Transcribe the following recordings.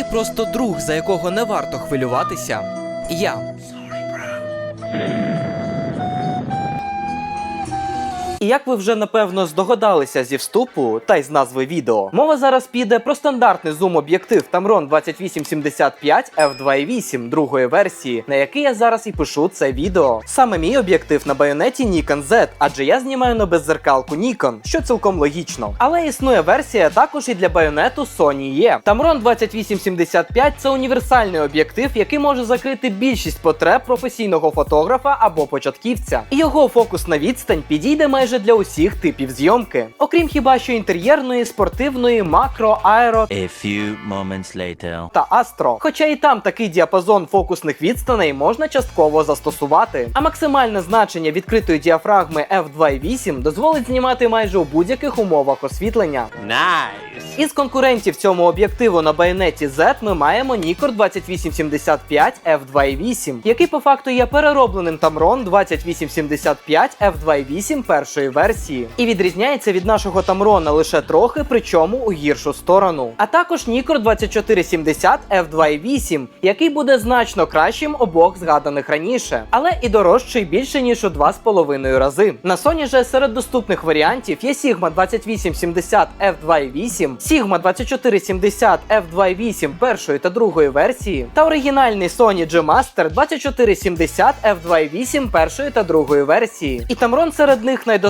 Чи просто друг, за якого не варто хвилюватися? Я. І як ви вже напевно здогадалися зі вступу та й з назви відео, мова зараз піде про стандартний зум-об'єктив Tamron 2875 f2.8 другої версії, на який я зараз і пишу це відео. Саме мій об'єктив на байонеті Nikon Z, адже я знімаю на беззеркалку Nikon, що цілком логічно. Але існує версія також і для байонету Sony E. Tamron 2875 це універсальний об'єктив, який може закрити більшість потреб професійного фотографа або початківця. І його фокусна відстань підійде майже для усіх типів зйомки, окрім хіба що інтер'єрної, спортивної, макро, аеро A few moments later. та Астро. Хоча і там такий діапазон фокусних відстаней можна частково застосувати. А максимальне значення відкритої діафрагми f2.8 дозволить знімати майже у будь-яких умовах освітлення. Nice. Із конкурентів цьому об'єктиву на байонеті Z ми маємо Nikkor 2875 f2.8, який по факту є переробленим Tamron 2875 f2.8 першої версії, і відрізняється від нашого Tamron лише трохи, причому у гіршу сторону. А також Nikkor 2470 f2.8, який буде значно кращим обох згаданих раніше, але і дорожчий більше ніж у 2,5 рази. На Sony же серед доступних варіантів є Sigma 2870 f2.8, Sigma 2470 f2.8 першої та другої версії, та оригінальний Sony G Master 2470 f2.8 першої та другої версії. І Tamron серед них найдоступніший,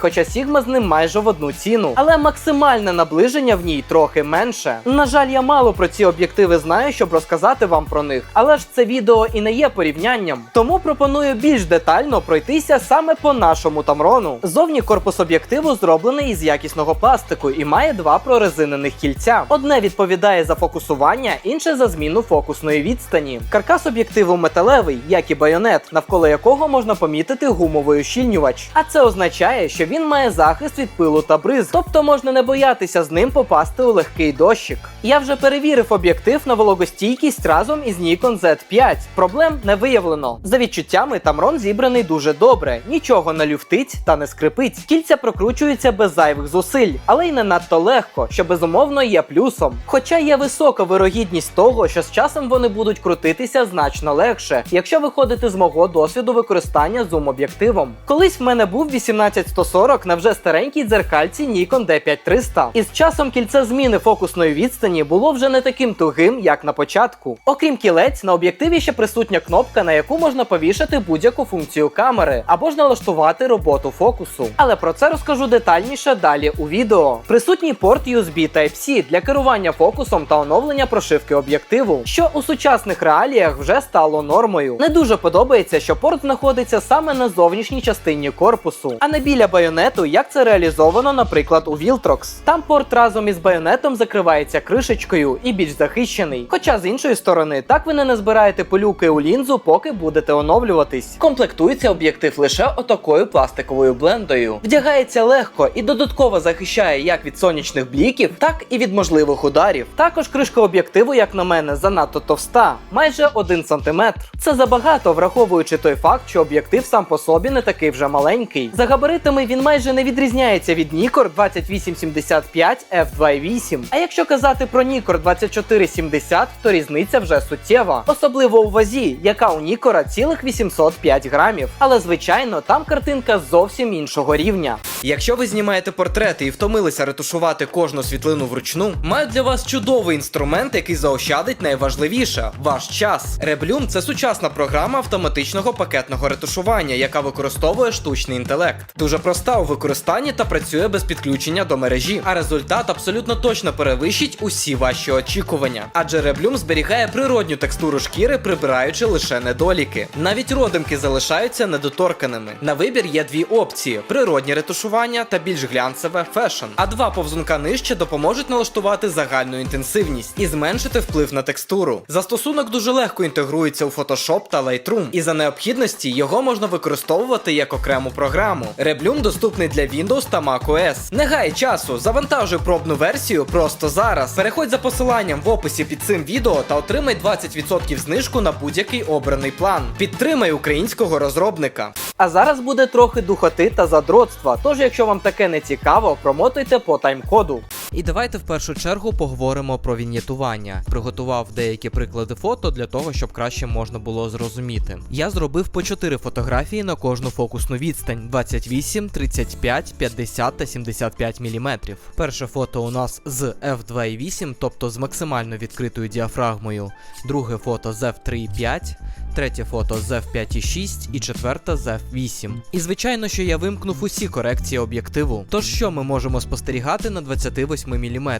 хоча Sigma з ним майже в одну ціну. Але максимальне наближення в ній трохи менше. На жаль, я мало про ці об'єктиви знаю, щоб розказати вам про них. Але ж це відео і не є порівнянням. Тому пропоную більш детально пройтися саме по нашому Тамрону. Зовні корпус об'єктиву зроблений із якісного пластику і має два прорезинених кільця. Одне відповідає за фокусування, інше за зміну фокусної відстані. Каркас об'єктиву металевий, як і байонет, навколо якого можна помітити гумовий ущільнювач. А це означає, що він має захист від пилу та бриз, тобто можна не боятися з ним попасти у легкий дощик. Я вже перевірив об'єктив на вологостійкість разом із Nikon Z5. Проблем не виявлено. За відчуттями, Tamron зібраний дуже добре, нічого не люфтить та не скрипить. Кільця прокручуються без зайвих зусиль, але й не надто легко, що безумовно є плюсом. Хоча є висока вирогідність того, що з часом вони будуть крутитися значно легше, якщо виходити з мого досвіду використання зум-об'єктивом. Колись в мене був 18140 на вже старенькій дзеркальці Nikon D5300. І з часом кільце зміни фокусної відстані було вже не таким тугим, як на початку. Окрім кілець, на об'єктиві ще присутня кнопка, на яку можна повішати будь-яку функцію камери або ж налаштувати роботу фокусу. Але про це розкажу детальніше далі у відео. Присутній порт USB Type-C для керування фокусом та оновлення прошивки об'єктиву, що у сучасних реаліях вже стало нормою. Не дуже подобається, що порт знаходиться саме на зовнішній частині корпусу, а не біля байонету, як це реалізовано, наприклад, у Viltrox. Там порт разом із байонетом закривається кришечкою і більш захищений. Хоча з іншої сторони, так ви не назбираєте полюки у лінзу, поки будете оновлюватись. Комплектується об'єктив лише отакою пластиковою блендою. Вдягається легко і додатково захищає як від сонячних бліків, так і від можливих ударів. Також кришка об'єктиву, як на мене, занадто товста, майже 1 см. Це забагато, враховуючи той факт, що об'єктив сам по собі не такий вже маленький. За габаритами він майже не відрізняється від Nikkor 2875 f2.8. А якщо казати про Nikkor 2470, то різниця вже суттєва, особливо у вазі, яка у Нікора цілих 805 грамів. Але звичайно, там картинка зовсім іншого рівня. Якщо ви знімаєте портрети і втомилися ретушувати кожну світлину вручну, маю для вас чудовий інструмент, який заощадить найважливіше ваш час. Reblum – це сучасна програма автоматичного пакетного ретушування, яка використовує штучний інтелект. Дуже проста у використанні та працює без підключення до мережі. А результат абсолютно точно перевищить усі ваші очікування. Адже Reblum зберігає природню текстуру шкіри, прибираючи лише недоліки. Навіть родимки залишаються недоторканими. На вибір є дві опції: природнє ретушування та більш глянцеве фешн. А два повзунка нижче допоможуть налаштувати загальну інтенсивність і зменшити вплив на текстуру. Застосунок дуже легко інтегрується у Photoshop та Lightroom, і за необхідності його можна використовувати як окрему програму. Програму. Реблюм доступний для Windows та macOS. Не гай часу, завантажуй пробну версію просто зараз. Переходь за посиланням в описі під цим відео та отримай 20% знижку на будь-який обраний план. Підтримай українського розробника. А зараз буде трохи духоти та задротства. Тож, якщо вам таке не цікаво, промотуйте по тайм-коду. І давайте в першу чергу поговоримо про вінєтування. Приготував деякі приклади фото для того, щоб краще можна було зрозуміти. Я зробив по 4 фотографії на кожну фокусну відстань: 28, 35, 50 та 75 мм. Перше фото у нас з f2.8, тобто з максимально відкритою діафрагмою. Друге фото з f3.5. Третє фото з f5.6 і четверте з f8. І звичайно, що я вимкнув усі корекції об'єктиву. Тож що ми можемо спостерігати на 28 мм?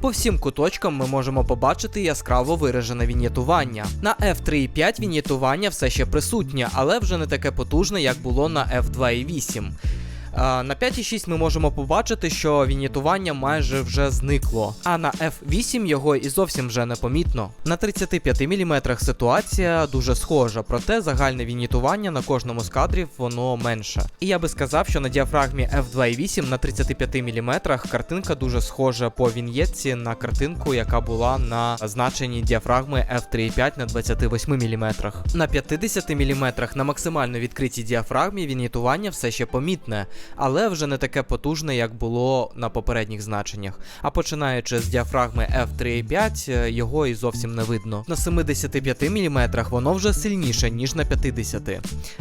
По всім куточкам ми можемо побачити яскраво виражене вінєтування. На f3.5 вінєтування все ще присутнє, але вже не таке потужне, як було на f2.8. На 5.6 ми можемо побачити, що вінітування майже вже зникло, а на F8 його і зовсім вже не помітно. На 35 мм ситуація дуже схожа, проте загальне вінітування на кожному з кадрів воно менше. І я би сказав, що на діафрагмі F2.8 на 35 мм картинка дуже схожа по вінєтці на картинку, яка була на значенні діафрагми F3.5 на 28 мм. На 50 мм на максимально відкритій діафрагмі вінітування все ще помітне але вже не таке потужне, як було на попередніх значеннях. А починаючи з діафрагми F3.5, е, його і зовсім не видно. На 75 мм воно вже сильніше, ніж на 50.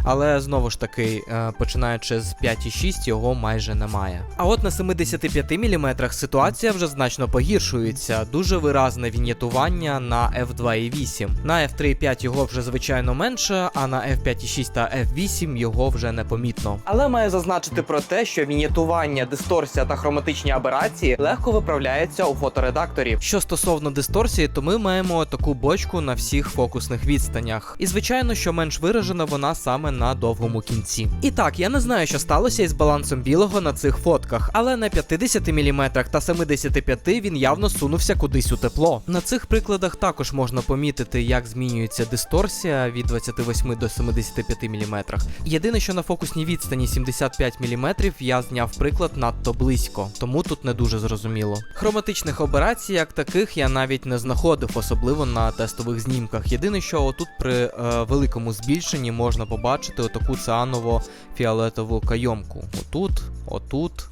Але знову ж таки, е, починаючи з 5.6, його майже немає. А от на 75 мм ситуація вже значно погіршується, дуже виразне вінєтування на F2.8. На F3.5 його вже звичайно менше, а на F5.6 та F8 його вже не помітно. Але маю зазначити про те, що вінєтування, дисторсія та хроматичні аберації легко виправляються у фоторедакторі. Що стосовно дисторсії, то ми маємо таку бочку на всіх фокусних відстанях. І звичайно, що менш виражена вона саме на довгому кінці. І так, я не знаю, що сталося із балансом білого на цих фотках, але на 50 мм та 75 він явно сунувся кудись у тепло. На цих прикладах також можна помітити, як змінюється дисторсія від 28 до 75 мм. Єдине, що на фокусній відстані 75 мм я зняв приклад надто близько, тому тут не дуже зрозуміло. Хроматичних операцій, як таких, я навіть не знаходив, особливо на тестових знімках. Єдине, що отут при е, великому збільшенні можна побачити отаку цианово-фіолетову кайомку. Отут, отут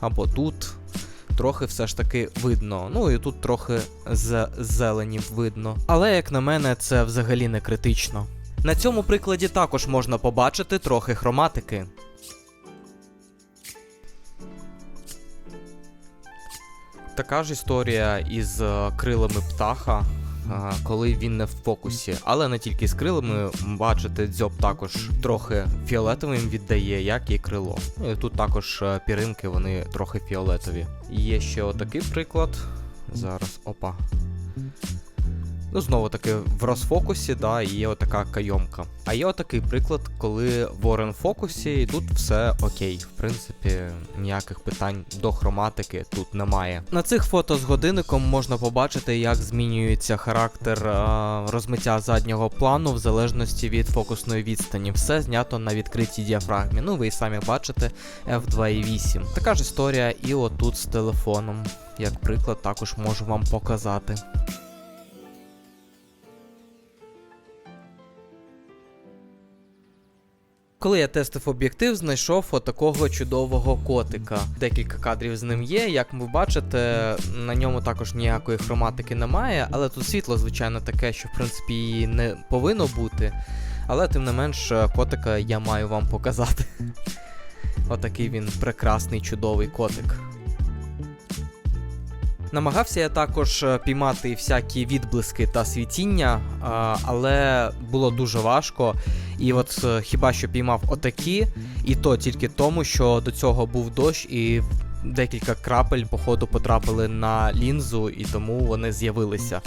або тут. Трохи все ж таки видно. Ну і тут трохи з зелені видно. Але, як на мене, це взагалі не критично. На цьому прикладі також можна побачити трохи хроматики. Така ж історія із е, крилами птаха, е, коли він не в фокусі. Але не тільки з крилами, бачите, дзьоб також трохи фіолетовим віддає, як і крило. Ну і тут також е, піринки, вони трохи фіолетові. Є ще отакий приклад. Зараз, опа. Ну, знову таки, в розфокусі, да, є отака кайомка. А є отакий приклад, коли в орен фокусі і тут все окей. В принципі, ніяких питань до хроматики тут немає. На цих фото з годинником можна побачити, як змінюється характер а, розмиття заднього плану в залежності від фокусної відстані. Все знято на відкритій діафрагмі. Ну, ви і самі бачите F2.8. Така ж історія і отут з телефоном. Як приклад, також можу вам показати. Коли я тестив об'єктив, знайшов отакого чудового котика. Декілька кадрів з ним є. Як ви бачите, на ньому також ніякої хроматики немає, але тут світло, звичайно, таке, що в принципі її не повинно бути. Але тим не менш, котика я маю вам показати. Отакий він прекрасний, чудовий котик. Намагався я також е, піймати всякі відблиски та світіння, але було дуже важко. І от е, хіба що піймав отакі, і то тільки тому, що до цього був дощ, і декілька крапель, походу, потрапили на лінзу, і тому вони з'явилися.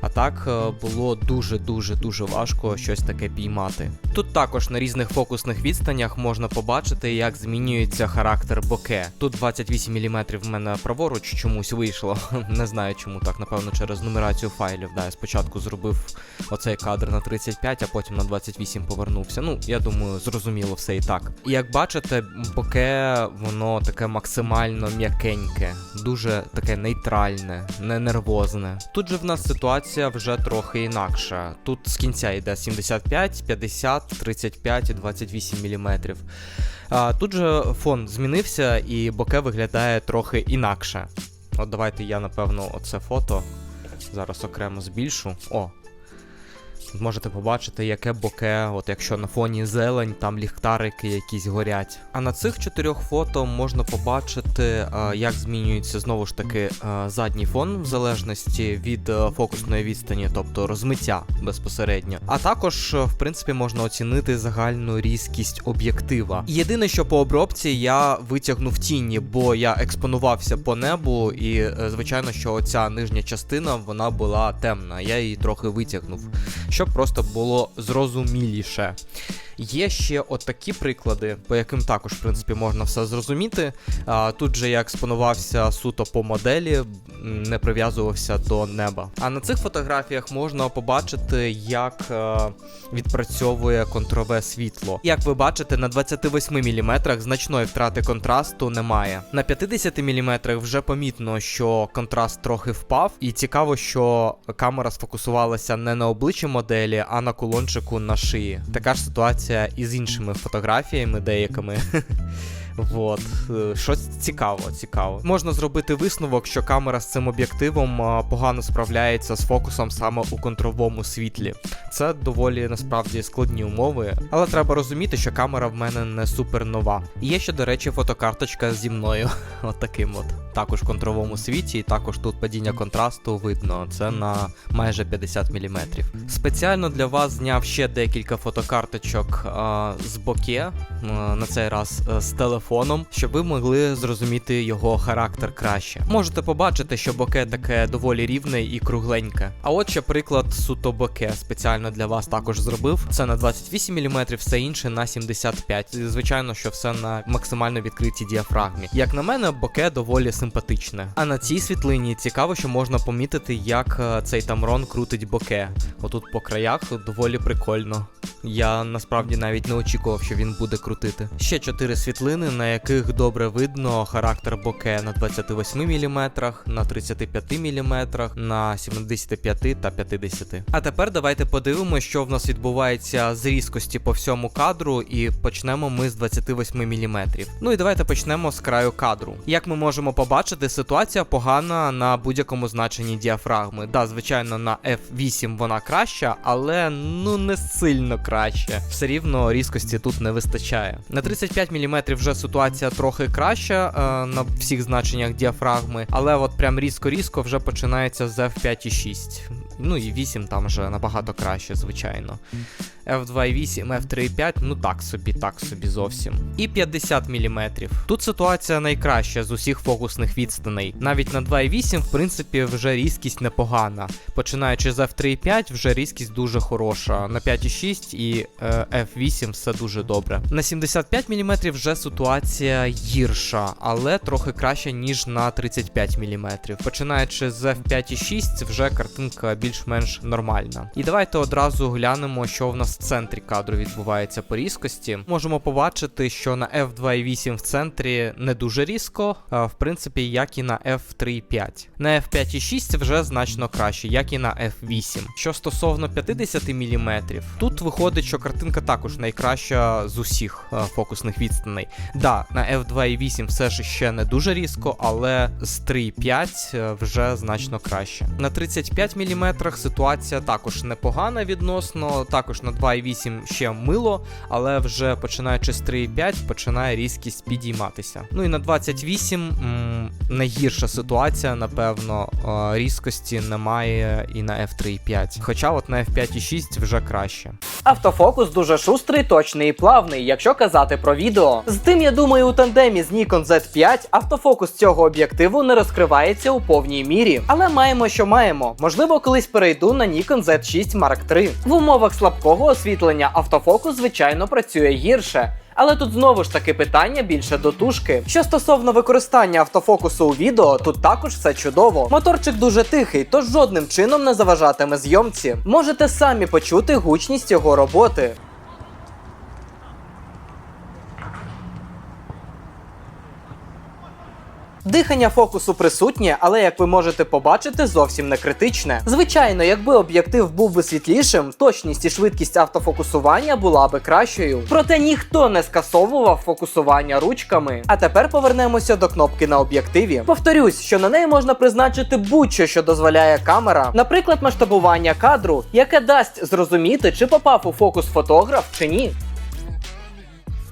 А так е, було дуже дуже дуже важко щось таке піймати. Тут також на різних фокусних відстанях можна побачити, як змінюється характер боке. Тут 28 мм в мене праворуч чомусь вийшло. Не знаю чому так, напевно, через нумерацію файлів. Да, я спочатку зробив оцей кадр на 35, а потім на 28 повернувся. Ну, я думаю, зрозуміло все і так. І як бачите, боке воно таке максимально м'якеньке, дуже таке нейтральне, не нервозне. Тут же в нас ситуація вже трохи інакша. Тут з кінця йде 75, 50, 35 і 28 мм. А, тут же фон змінився, і боке виглядає трохи інакше. От давайте я, напевно, оце фото зараз окремо збільшу. О, Можете побачити, яке боке, от якщо на фоні зелень, там ліхтарики якісь горять. А на цих чотирьох фото можна побачити, е, як змінюється знову ж таки е, задній фон, в залежності від е, фокусної відстані, тобто розмиття безпосередньо. А також, в принципі, можна оцінити загальну різкість об'єктива. Єдине, що по обробці я витягнув тіні, бо я експонувався по небу, і звичайно, що оця нижня частина вона була темна. Я її трохи витягнув щоб просто було зрозуміліше. Є ще от такі приклади, по яким також, в принципі, можна все зрозуміти. Тут же я експонувався суто по моделі, не прив'язувався до неба. А на цих фотографіях можна побачити, як е, відпрацьовує контрове світло. Як ви бачите, на 28 мм значної втрати контрасту немає. На 50 мм вже помітно, що контраст трохи впав, і цікаво, що камера сфокусувалася не на обличчі моделі, а на кулончику на шиї. Така ж ситуація і з іншими фотографіями деякими. Вот, е, щось цікаво, цікаво. Можна зробити висновок, що камера з цим об'єктивом погано справляється з фокусом саме у контровому світлі. Це доволі насправді складні умови, але треба розуміти, що камера в мене не супер нова. Є ще, до речі, фотокарточка зі мною. от от. Також в контровому світі, і також тут падіння контрасту видно. Це на майже 50 мм. Спеціально для вас зняв ще декілька фотокарточок а, з боке, а, на цей раз е, з телефоном, щоб ви могли зрозуміти його характер краще. Можете побачити, що боке таке доволі рівне і кругленьке. А от ще приклад суто боке спеціально для вас також зробив. Це на 28 мм, все інше на 75. І, Звичайно, що все на максимально відкритій діафрагмі. Як на мене, боке доволі симпатичне. А на цій світлині цікаво, що можна помітити, як е, цей тамрон крутить боке. Отут по краях доволі прикольно. Я насправді навіть не очікував, що він буде крутити. Ще чотири світлини, на яких добре видно характер боке на 28 мм, на 35 мм, на 75 та 50. А тепер давайте подивимося, що в нас відбувається з різкості по всьому кадру, і почнемо ми з 28 мм. Ну і давайте почнемо з краю кадру. Як ми можемо побачити, ситуація погана на будь-якому значенні діафрагми. Да, звичайно, на F8 вона краща, але ну не сильно краще. Все рівно різкості тут не вистачає. На 35 мм вже ситуація трохи краща е, на всіх значеннях діафрагми, але от прям різко-різко вже починається з F5,6. Ну і 8 там вже набагато краще, звичайно. F2.8, F3.5, ну так собі, так собі зовсім. І 50 мм. Тут ситуація найкраща з усіх фокусних відстаней. Навіть на 2.8, в принципі, вже різкість непогана. Починаючи з F3.5, вже різкість дуже хороша. На 5.6 і е, F8 все дуже добре. На 75 мм вже ситуація гірша, але трохи краще, ніж на 35 мм. Починаючи з F5.6, вже картинка більш-менш нормальна. І давайте одразу глянемо, що в нас центрі кадру відбувається по різкості. Можемо побачити, що на F2.8 в центрі не дуже різко, в принципі, як і на F3.5. На F5.6 вже значно краще, як і на F8. Що стосовно 50 мм, тут виходить, що картинка також найкраща з усіх фокусних відстаней. Да, на F2.8 все ж ще не дуже різко, але з 3.5 е, вже значно краще. На 35 мм ситуація також непогана відносно, також на 2.8 ще мило, але вже починаючи з 3.5 починає різкість підійматися. Ну і на 28 м, найгірша ситуація, напевно, е, різкості немає і на F3.5. Хоча от на F5.6 вже краще. Автофокус дуже шустрий, точний і плавний, якщо казати про відео. З тим, я думаю, у тандемі з Nikon Z5 автофокус цього об'єктиву не розкривається у повній мірі. Але маємо, що маємо. Можливо, колись перейду на Nikon Z6 Mark III. В умовах слабкого освітлення автофокус, звичайно, працює гірше. Але тут знову ж таки питання більше до тушки. Що стосовно використання автофокусу у відео, тут також все чудово. Моторчик дуже тихий, тож жодним чином не заважатиме зйомці. Можете самі почути гучність його роботи. Дихання фокусу присутнє, але як ви можете побачити, зовсім не критичне. Звичайно, якби об'єктив був би світлішим, точність і швидкість автофокусування була би кращою. Проте ніхто не скасовував фокусування ручками. А тепер повернемося до кнопки на об'єктиві. Повторюсь, що на неї можна призначити будь-що, що дозволяє камера, наприклад, масштабування кадру, яке дасть зрозуміти, чи попав у фокус фотограф чи ні.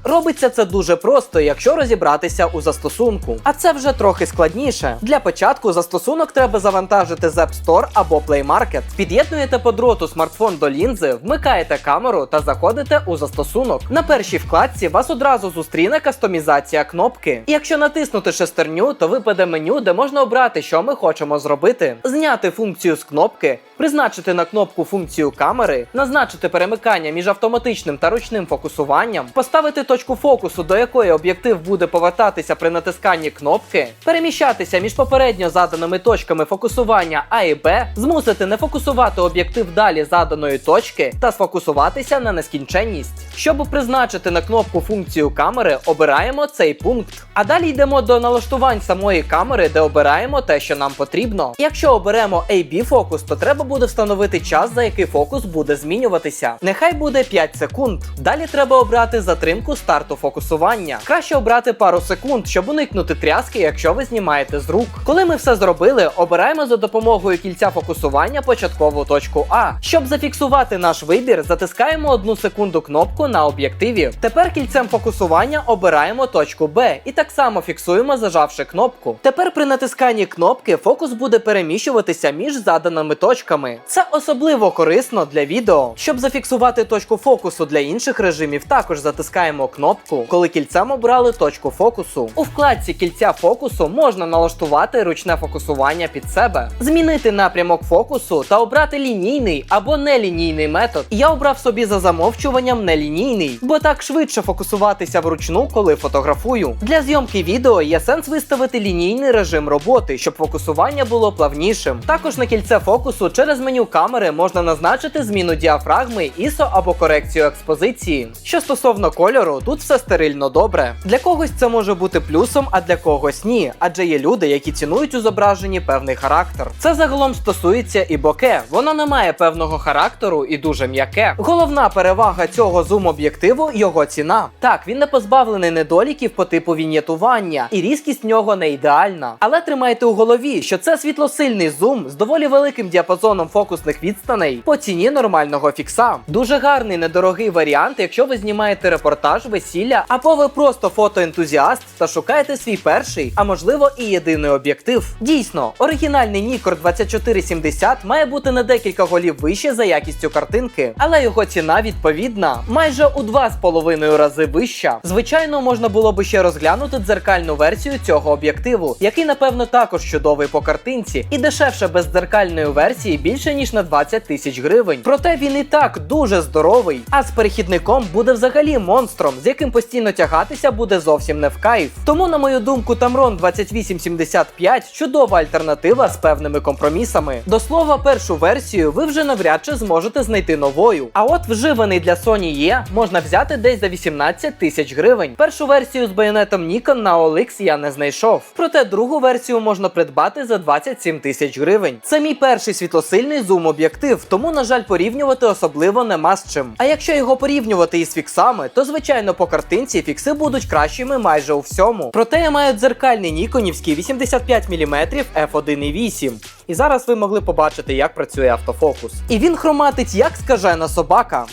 Робиться це дуже просто, якщо розібратися у застосунку. А це вже трохи складніше. Для початку застосунок треба завантажити з App Store або Play Market. Під'єднуєте по дроту смартфон до лінзи, вмикаєте камеру та заходите у застосунок. На першій вкладці вас одразу зустріне кастомізація кнопки. Якщо натиснути шестерню, то випаде меню, де можна обрати, що ми хочемо зробити: зняти функцію з кнопки, призначити на кнопку функцію камери, назначити перемикання між автоматичним та ручним фокусуванням, поставити точку фокусу, до якої об'єктив буде повертатися при натисканні кнопки, переміщатися між попередньо заданими точками фокусування А і Б, змусити не фокусувати об'єктив далі заданої точки та сфокусуватися на нескінченність. Щоб призначити на кнопку функцію камери, обираємо цей пункт. А далі йдемо до налаштувань самої камери, де обираємо те, що нам потрібно. Якщо оберемо AB фокус, то треба буде встановити час, за який фокус буде змінюватися. Нехай буде 5 секунд. Далі треба обрати затримку старту фокусування. Краще обрати пару секунд, щоб уникнути тряски, якщо ви знімаєте з рук. Коли ми все зробили, обираємо за допомогою кільця фокусування початкову точку А. Щоб зафіксувати наш вибір, затискаємо одну секунду кнопку на об'єктиві. Тепер кільцем фокусування обираємо точку Б і так само фіксуємо, зажавши кнопку. Тепер при натисканні кнопки фокус буде переміщуватися між заданими точками. Це особливо корисно для відео. Щоб зафіксувати точку фокусу для інших режимів, також затискаємо кнопку, коли кільцем обрали точку фокусу. У вкладці кільця фокусу можна налаштувати ручне фокусування під себе, змінити напрямок фокусу та обрати лінійний або нелінійний метод. Я обрав собі за замовчуванням нелінійний, бо так швидше фокусуватися вручну, коли фотографую. Для зйомки відео є сенс виставити лінійний режим роботи, щоб фокусування було плавнішим. Також на кільце фокусу через меню камери можна назначити зміну діафрагми, ISO або корекцію експозиції. Що стосовно кольору, тут все стерильно добре. Для когось це може бути плюсом, а для когось ні, адже є люди, які цінують у зображенні певний характер. Це загалом стосується і боке. Воно не має певного характеру і дуже м'яке. Головна перевага цього зум-об'єктиву його ціна. Так, він не позбавлений недоліків по типу вінєтування, і різкість в нього не ідеальна. Але тримайте у голові, що це світлосильний зум з доволі великим діапазоном фокусних відстаней по ціні нормального фікса. Дуже гарний недорогий варіант, якщо ви знімаєте репортаж, весілля, або ви просто фотоентузіаст та шукаєте свій перший, а можливо і єдиний об'єктив. Дійсно, оригінальний Nikkor 2470 має бути на декілька голів вище за якістю картинки, але його ціна відповідна майже у 2,5 рази вища. Звичайно, можна було би ще розглянути дзеркальну версію цього об'єктиву, який напевно також чудовий по картинці, і дешевше без дзеркальної версії більше ніж на 20 тисяч гривень. Проте він і так дуже здоровий. А з перехідником буде взагалі монстром, з яким постійно тягатися буде зовсім не в кайф. Тому, на мою думку, Tamron 2875 чудова альтернатива з певними компромісами. До слова, першу версію ви вже навряд чи зможете знайти новою. А от вживаний для Sony E можна взяти десь за 18 тисяч гривень. Першу версію з байонетом Nikon на OLX я не знайшов. Проте другу версію можна придбати за 27 тисяч гривень. Це мій перший світлосильний зум-об'єктив, тому, на жаль, порівнювати особливо нема з чим. А якщо його порівнювати із фіксами, то звичайно по картинці фікси будуть кращими майже у всьому. Проте я маю дзеркальний ніконівський 85 мм f1.8. І зараз ви могли побачити, як працює автофокус. І він хроматить як скажена собака.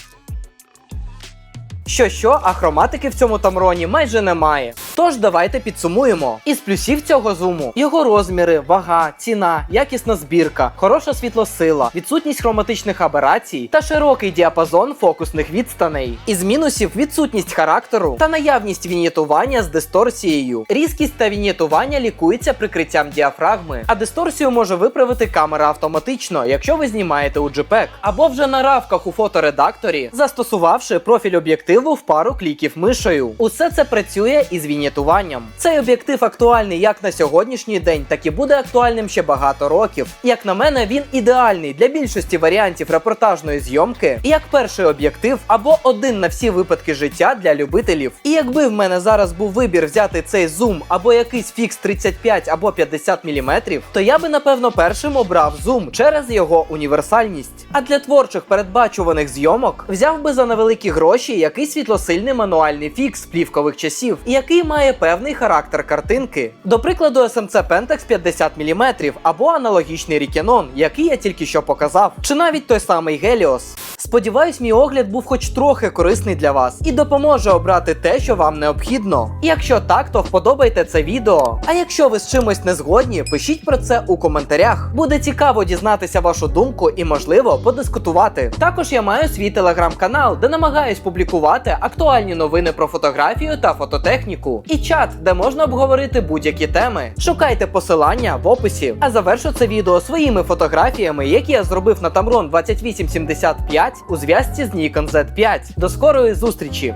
Що що, а хроматики в цьому тамроні майже немає. Тож давайте підсумуємо. Із плюсів цього зуму його розміри, вага, ціна, якісна збірка, хороша світлосила, відсутність хроматичних аберацій та широкий діапазон фокусних відстаней. Із мінусів відсутність характеру та наявність вінітування з дисторсією. Різкість та вінітування лікується прикриттям діафрагми, а дисторсію може виправити камера автоматично, якщо ви знімаєте у JPEG, або вже на равках у фоторедакторі, застосувавши профіль об'єктиву в пару кліків мишею. Усе це працює із вінітуванням. Цей об'єктив актуальний як на сьогоднішній день, так і буде актуальним ще багато років. Як на мене, він ідеальний для більшості варіантів репортажної зйомки, як перший об'єктив або один на всі випадки життя для любителів. І якби в мене зараз був вибір взяти цей зум або якийсь фікс 35 або 50 мм, то я би напевно першим обрав зум через його універсальність. А для творчих передбачуваних зйомок взяв би за невеликі гроші якийсь світлосильний мануальний фікс плівкових часів, який має певний характер картинки. До прикладу, SMC Pentax 50 мм або аналогічний Rikenon, який я тільки що показав, чи навіть той самий Helios. Сподіваюсь, мій огляд був хоч трохи корисний для вас і допоможе обрати те, що вам необхідно. Якщо так, то вподобайте це відео. А якщо ви з чимось не згодні, пишіть про це у коментарях. Буде цікаво дізнатися вашу думку і, можливо, подискутувати. Також я маю свій телеграм-канал, де намагаюсь публікувати актуальні новини про фотографію та фототехніку, і чат, де можна обговорити будь-які теми. Шукайте посилання в описі. А завершу це відео своїми фотографіями, які я зробив на Tamron 2875 у зв'язці з Nikon Z5. До скорої зустрічі!